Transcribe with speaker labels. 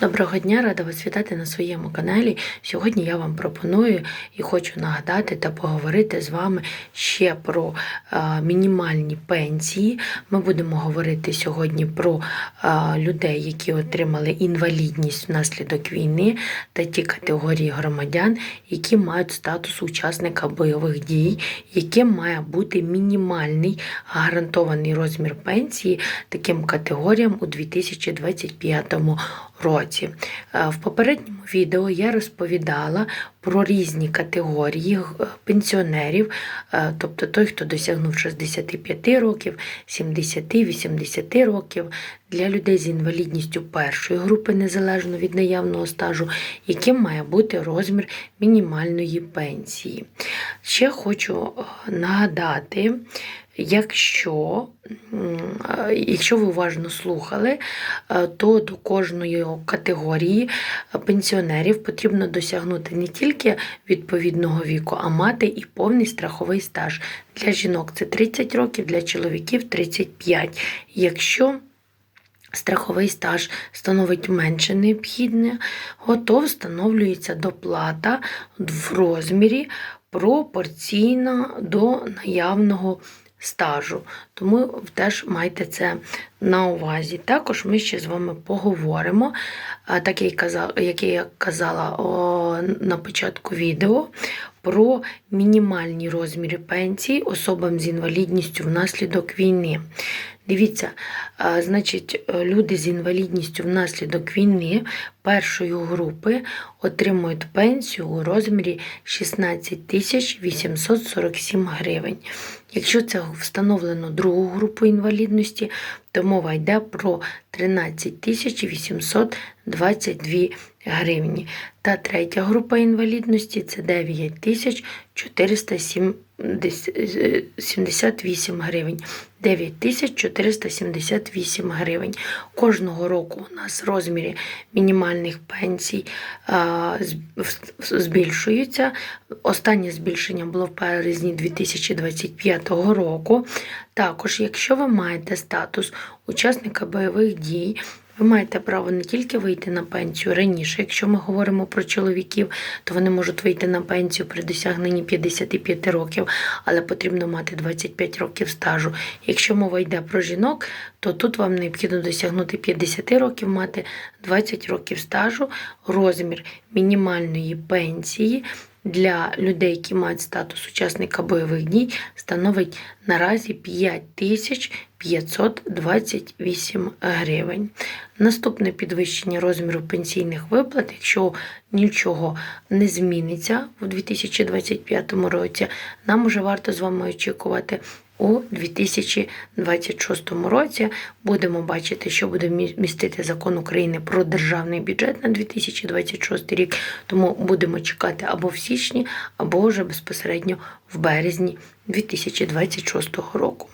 Speaker 1: Доброго дня, рада вас вітати на своєму каналі. Сьогодні я вам пропоную і хочу нагадати та поговорити з вами ще про е, мінімальні пенсії. Ми будемо говорити сьогодні про е, людей, які отримали інвалідність внаслідок війни, та ті категорії громадян, які мають статус учасника бойових дій, яким має бути мінімальний гарантований розмір пенсії таким категоріям у 2025 році. Е, В попередньому відео я розповідала про різні категорії е, пенсіонерів, е, тобто той, хто досягнув 65 років, 70, 80 років, для людей з інвалідністю першої групи, незалежно від наявного стажу, яким має бути розмір мінімальної пенсії. Ще хочу нагадати, Якщо, якщо ви уважно слухали, е, то до кожної категорії пенсіонерів потрібно досягнути не тільки відповідного віку, а мати і повний страховий стаж. Для жінок це 30 років, для чоловіків 35. Якщо страховий стаж становить менше необхідного, то встановлюється доплата в розмірі пропорційно до наявного стажу. Тому теж майте це на увазі. Також ми ще з вами поговоримо, так як я казала, на початку відео, про мінімальні розміри пенсій особам з інвалідністю внаслідок війни. Дивіться, значить, е, люди з інвалідністю внаслідок війни першої групи отримують пенсію у розмірі 16 тисяч 847 гривень. Якщо це встановлено другу групу інвалідності, то мова йде про 13 тисяч 822 гривні. Та третя група інвалідності це 9 тисяч 478 гривень. 9 тисяч 478 гривень. Кожного року у нас в розмірі мінімальних пенсій збільшуються. Останнє збільшення було в березні 2025 року. Також, якщо ви маєте статус учасника бойових дій, ви маєте право не тільки вийти на пенсію раніше, якщо ми говоримо про чоловіків, то вони можуть вийти на пенсію при досягненні 55 років, але потрібно мати 25 років стажу. Якщо мова йде про жінок, то тут вам необхідно досягнути 50 років, мати 20 років стажу, розмір мінімальної пенсії. Для людей, які мають статус учасника бойових дій, становить наразі 5528 гривень. Наступне підвищення розміру пенсійних виплат, якщо нічого не зміниться у 2025 році, нам уже варто з вами очікувати. У 2026 році будемо бачити, що буде містити закон України про державний бюджет на 2026 рік. Тому будемо чекати або в січні, або вже безпосередньо в березні 2026 року.